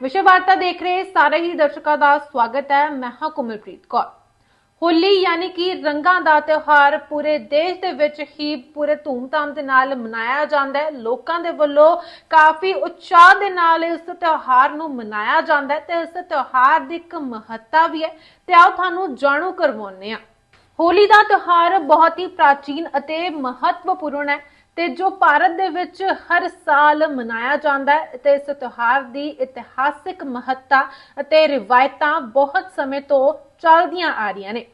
ਵਿਸ਼ਵ ਵਾਰਤਾ ਦੇਖ ਰਹੇ ਸਾਰੇ ਹੀ ਦਰਸ਼ਕਾਂ ਦਾ ਸਵਾਗਤ ਹੈ। ਮੈਂ ਹਾਂ ਕੁਮਲਪ੍ਰੀਤ ਕੌਰ। ਹੋਲੀ ਯਾਨੀ ਕਿ ਰੰਗਾਂ ਦਾ ਤਿਉਹਾਰ ਪੂਰੇ ਦੇਸ਼ ਦੇ ਵਿੱਚ ਹੀ ਪੂਰੇ ਧੂਮਧਾਮ ਦੇ ਨਾਲ ਮਨਾਇਆ ਜਾਂਦਾ ਹੈ। ਲੋਕਾਂ ਦੇ ਵੱਲੋਂ ਕਾਫੀ ਉਤਸ਼ਾਹ ਦੇ ਨਾਲ ਇਸ ਤਿਉਹਾਰ ਨੂੰ ਮਨਾਇਆ ਜਾਂਦਾ ਹੈ ਤੇ ਇਸ ਤਿਉਹਾਰ ਦੀ ਇੱਕ ਮਹੱਤਤਾ ਵੀ ਹੈ ਤੇ ਆਓ ਤੁਹਾਨੂੰ ਜਾਣੂ ਕਰਵਾਉਂਦੇ ਹਾਂ। ਹੋਲੀ ਦਾ ਤਿਉਹਾਰ ਬਹੁਤ ਹੀ ਪ੍ਰਾਚੀਨ ਅਤੇ ਮਹੱਤਵਪੂਰਨ ਹੈ। ਤੇ ਜੋ ਭਾਰਤ ਦੇ ਵਿੱਚ ਹਰ ਸਾਲ ਮਨਾਇਆ ਜਾਂਦਾ ਹੈ ਤੇ ਇਸ ਤਿਉਹਾਰ ਦੀ ਇਤਿਹਾਸਿਕ ਮਹੱਤਤਾ ਅਤੇ ਰਿਵਾਇਤਾਂ ਬਹੁਤ ਸਮੇਂ ਤੋਂ ਚੱਲਦੀਆਂ ਆ ਰਹੀਆਂ ਨੇ।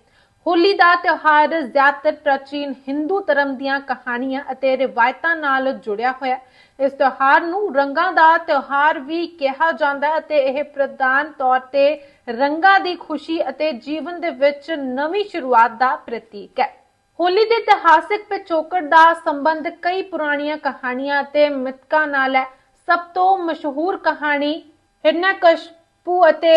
ਹੋਲੀ ਦਾ ਤਿਉਹਾਰ ਜ਼ਿਆਦਾਤਰ ਪ੍ਰਾਚੀਨ ਹਿੰਦੂ ਧਰਮ ਦੀਆਂ ਕਹਾਣੀਆਂ ਅਤੇ ਰਿਵਾਇਤਾਂ ਨਾਲ ਜੁੜਿਆ ਹੋਇਆ ਹੈ। ਇਸ ਤਿਉਹਾਰ ਨੂੰ ਰੰਗਾਂ ਦਾ ਤਿਉਹਾਰ ਵੀ ਕਿਹਾ ਜਾਂਦਾ ਹੈ ਅਤੇ ਇਹ ਪ੍ਰਧਾਨ ਤੌਰ ਤੇ ਰੰਗਾਂ ਦੀ ਖੁਸ਼ੀ ਅਤੇ ਜੀਵਨ ਦੇ ਵਿੱਚ ਨਵੀਂ ਸ਼ੁਰੂਆਤ ਦਾ ਪ੍ਰਤੀਕ ਹੈ। ਹੋਲੀ ਦੇ ਇਤਿਹਾਸਿਕ ਪਿਛੋਕੜ ਦਾ ਸੰਬੰਧ ਕਈ ਪੁਰਾਣੀਆਂ ਕਹਾਣੀਆਂ ਅਤੇ ਮਿਥਕਾਂ ਨਾਲ ਹੈ। ਸਭ ਤੋਂ ਮਸ਼ਹੂਰ ਕਹਾਣੀ ਹਿਰਣਿਆਕਸ਼ਪੂ ਅਤੇ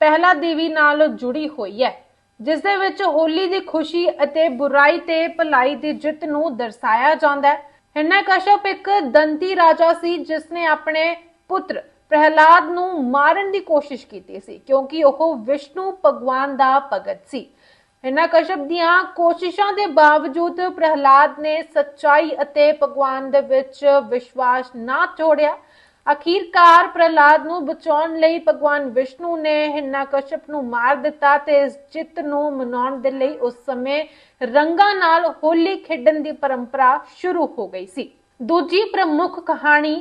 ਪਹਿਲਾ ਦੇਵੀ ਨਾਲ ਜੁੜੀ ਹੋਈ ਹੈ, ਜਿਸ ਦੇ ਵਿੱਚ ਹੋਲੀ ਦੀ ਖੁਸ਼ੀ ਅਤੇ ਬੁਰਾਈ ਤੇ ਭਲਾਈ ਦੀ ਜਿੱਤ ਨੂੰ ਦਰਸਾਇਆ ਜਾਂਦਾ ਹੈ। ਹਿਰਣਿਆਕਸ਼ਪ ਇੱਕ ਦੰਤੀ ਰਾਜਾ ਸੀ ਜਿਸ ਨੇ ਆਪਣੇ ਪੁੱਤਰ ਪ੍ਰਹਿਲਾਦ ਨੂੰ ਮਾਰਨ ਦੀ ਕੋਸ਼ਿਸ਼ ਕੀਤੀ ਸੀ, ਕਿਉਂਕਿ ਉਹ ਵਿਸ਼ਨੂੰ ਭਗਵਾਨ ਦਾ ਭਗਤ ਸੀ। ਇਹਨਾਂ ਕਸ਼ਪ ਦੀਆਂ ਕੋਸ਼ਿਸ਼ਾਂ ਦੇ ਬਾਵਜੂਦ ਪ੍ਰਹਿਲਾਦ ਨੇ ਸੱਚਾਈ ਅਤੇ ਭਗਵਾਨ ਦੇ ਵਿੱਚ ਵਿਸ਼ਵਾਸ ਨਾ ਛੋੜਿਆ ਅਖੀਰਕਾਰ ਪ੍ਰਹਿਲਾਦ ਨੂੰ ਬਚਾਉਣ ਲਈ ਭਗਵਾਨ ਵਿਸ਼ਨੂੰ ਨੇ ਹਿਰਣਿਆਕਸ਼ਪ ਨੂੰ ਮਾਰ ਦਿੱਤਾ ਤੇ ਇਸ ਜਿੱਤ ਨੂੰ ਮਨਾਉਣ ਦੇ ਲਈ ਉਸ ਸਮੇਂ ਰੰਗਾਂ ਨਾਲ ਹੋਲੀ ਖੇਡਣ ਦੀ ਪਰੰਪਰਾ ਸ਼ੁਰੂ ਹੋ ਗਈ ਸੀ। ਦੂਜੀ ਪ੍ਰਮੁੱਖ ਕਹਾਣੀ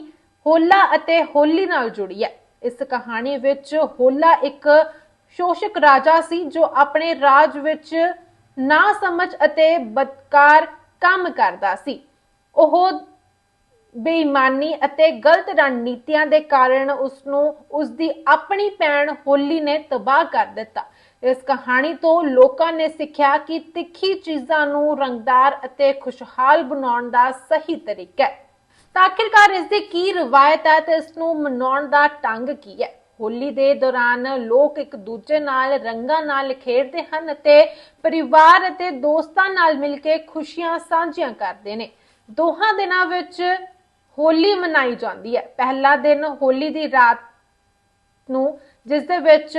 ਹੋਲਾ ਅਤੇ ਹੋਲੀ ਨਾਲ ਜੁੜੀ ਹੈ। ਇਸ ਕਹਾਣੀ ਵਿੱਚ ਹੋਲਾ ਇੱਕ ਸ਼ੋਸ਼ਕ ਰਾਜਾ ਸੀ ਜੋ ਆਪਣੇ ਰਾਜ ਵਿੱਚ ਨਾ ਸਮਝ ਅਤੇ ਬਦਕਾਰ ਕੰਮ ਕਰਦਾ ਸੀ। ਉਹ ਬੇਈਮਾਨੀ ਅਤੇ ਗਲਤ ਰਣਨੀਤੀਆਂ ਦੇ ਕਾਰਨ ਉਸ ਨੂੰ ਉਸ ਦੀ ਆਪਣੀ ਭੈਣ ਹੋਲੀ ਨੇ ਤਬਾਹ ਕਰ ਦਿੱਤਾ। ਇਸ ਕਹਾਣੀ ਤੋਂ ਲੋਕਾਂ ਨੇ ਸਿੱਖਿਆ ਕਿ ਤਿੱਖੀ ਚੀਜ਼ਾਂ ਨੂੰ ਰੰਗਦਾਰ ਅਤੇ ਖੁਸ਼ਹਾਲ ਬਣਾਉਣ ਦਾ ਸਹੀ ਤਰੀਕਾ ਹੈ। ਤਾਂ ਆਖਿਰਕਾਰ ਇਸ ਦੀ ਕੀ ਰਵਾਇਤ ਹੈ ਤੇ ਇਸ ਨੂੰ ਮਨਾਉਣ ਦਾ ਢੰਗ ਕੀ ਹੈ? ਹੋਲੀ ਦੇ ਦੌਰਾਨ ਲੋਕ ਇੱਕ ਦੂਜੇ ਨਾਲ, ਰੰਗਾਂ ਨਾਲ ਖੇਡਦੇ ਹਨ ਅਤੇ ਪਰਿਵਾਰ ਅਤੇ ਦੋਸਤਾਂ ਨਾਲ ਮਿਲ ਕੇ ਖੁਸ਼ੀਆਂ ਸਾਂਝੀਆਂ ਕਰਦੇ ਨੇ। ਦੋਹਾਂ ਦਿਨਾਂ ਵਿੱਚ ਹੋਲੀ ਮਨਾਈ ਜਾਂਦੀ ਹੈ। ਪਹਿਲਾ ਦਿਨ ਹੋਲੀ ਦੀ ਰਾਤ ਨੂੰ, ਜਿਸ ਦੇ ਵਿੱਚ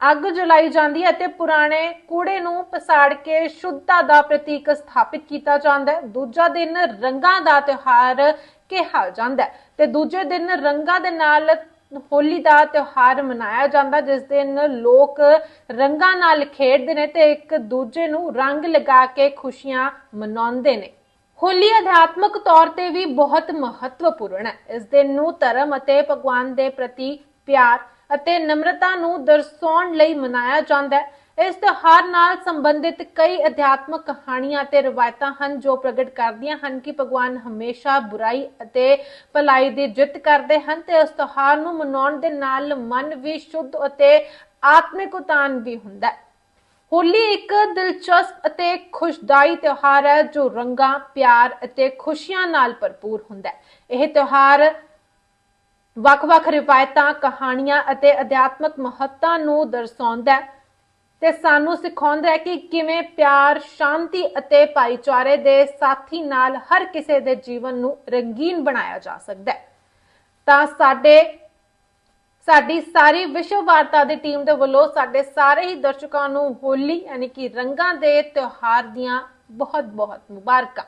ਅੱਗ ਜਲਾਈ ਜਾਂਦੀ ਹੈ ਤੇ ਪੁਰਾਣੇ ਕੂੜੇ ਨੂੰ ਪਸਾੜ ਕੇ ਸ਼ੁੱਧਤਾ ਦਾ ਪ੍ਰਤੀਕ ਸਥਾਪਿਤ ਕੀਤਾ ਜਾਂਦਾ ਹੈ। ਦੂਜਾ ਦਿਨ ਰੰਗਾਂ ਦਾ ਤਿਉਹਾਰ ਕਿਹਾ ਜਾਂਦਾ ਹੈ ਤੇ ਦੂਜੇ ਦਿਨ ਰੰਗਾਂ ਦੇ ਨਾਲ ਹੋਲੀ ਦਾ ਤਿਉਹਾਰ ਮਨਾਇਆ ਜਾਂਦਾ, ਜਿਸ ਦਿਨ ਲੋਕ ਰੰਗਾਂ ਨਾਲ ਖੇਡਦੇ ਨੇ ਤੇ ਇੱਕ ਦੂਜੇ ਨੂੰ ਰੰਗ ਲਗਾ ਕੇ ਖੁਸ਼ੀਆਂ ਮਨਾਉਂਦੇ ਨੇ। ਹੋਲੀ ਅਧਿਆਤਮਕ ਤੌਰ ਤੇ ਵੀ ਬਹੁਤ ਮਹੱਤਵਪੂਰਨ ਹੈ। ਇਸ ਦਿਨ ਨੂੰ ਧਰਮ ਅਤੇ ਭਗਵਾਨ ਦੇ ਪ੍ਰਤੀ ਪਿਆਰ ਅਤੇ ਨਮਰਤਾ ਨੂੰ ਦਰਸਾਉਣ ਲਈ ਮਨਾਇਆ ਜਾਂਦਾ ਹੈ। ਇਸ ਤਿਉਹਾਰ ਨਾਲ ਸੰਬੰਧਿਤ ਕਈ ਅਧਿਆਤਮਕ ਕਹਾਣੀਆਂ ਅਤੇ ਰਵਾਇਤਾਂ ਹਨ ਜੋ ਪ੍ਰਗਟ ਕਰਦੀਆਂ ਹਨ ਕਿ ਭਗਵਾਨ ਹਮੇਸ਼ਾ ਬੁਰਾਈ ਅਤੇ ਭਲਾਈ ਦੀ ਜਿੱਤ ਕਰਦੇ ਹਨ ਤੇ ਇਸ ਤਿਉਹਾਰ ਨੂੰ ਮਨਾਉਣ ਦੇ ਨਾਲ ਮਨ ਵੀ ਸ਼ੁੱਧ ਅਤੇ ਆਤਮਿਕ ਉਤਾਨ ਵੀ ਹੁੰਦਾ ਹੈ। ਹੋਲੀ ਇੱਕ ਦਿਲਚਸਪ ਅਤੇ ਖੁਸ਼ਦਾਈ ਤਿਉਹਾਰ ਹੈ ਜੋ ਰੰਗਾਂ, ਪਿਆਰ ਅਤੇ ਖੁਸ਼ੀਆਂ ਨਾਲ ਭਰਪੂਰ ਹੁੰਦਾ ਹੈ। ਇਹ ਤਿਉਹਾਰ ਵੱਖ-ਵੱਖ ਰਿਵਾਇਤਾਂ, ਕਹਾਣੀਆਂ ਅਤੇ ਅਧਿਆਤਮਕ ਮਹੱਤਤਾ ਨੂੰ ਦਰਸਾਉਂਦਾ ਹੈ। ਤੇ ਸਾਨੂੰ ਸਿਖਾਉਂਦਾ ਹੈ ਕਿ ਕਿਵੇਂ ਪਿਆਰ, ਸ਼ਾਂਤੀ ਅਤੇ ਭਾਈਚਾਰੇ ਦੇ ਸਾਥੀ ਨਾਲ ਹਰ ਕਿਸੇ ਦੇ ਜੀਵਨ ਨੂੰ ਰੰਗੀਨ ਬਣਾਇਆ ਜਾ ਸਕਦਾ ਹੈ। ਤਾਂ ਸਾਡੇ, ਸਾਡੀ ਸਾਰੀ ਵਿਸ਼ਵ ਵਾਰਤਾ ਦੀ ਟੀਮ ਦੇ ਵੱਲੋਂ ਸਾਡੇ ਸਾਰੇ ਹੀ ਦਰਸ਼ਕਾਂ ਨੂੰ ਹੋਲੀ ਯਾਨੀ ਕਿ ਰੰਗਾਂ ਦੇ ਤਿਉਹਾਰ ਦੀਆਂ ਬਹੁਤ ਬਹੁਤ ਮੁਬਾਰਕਾਂ।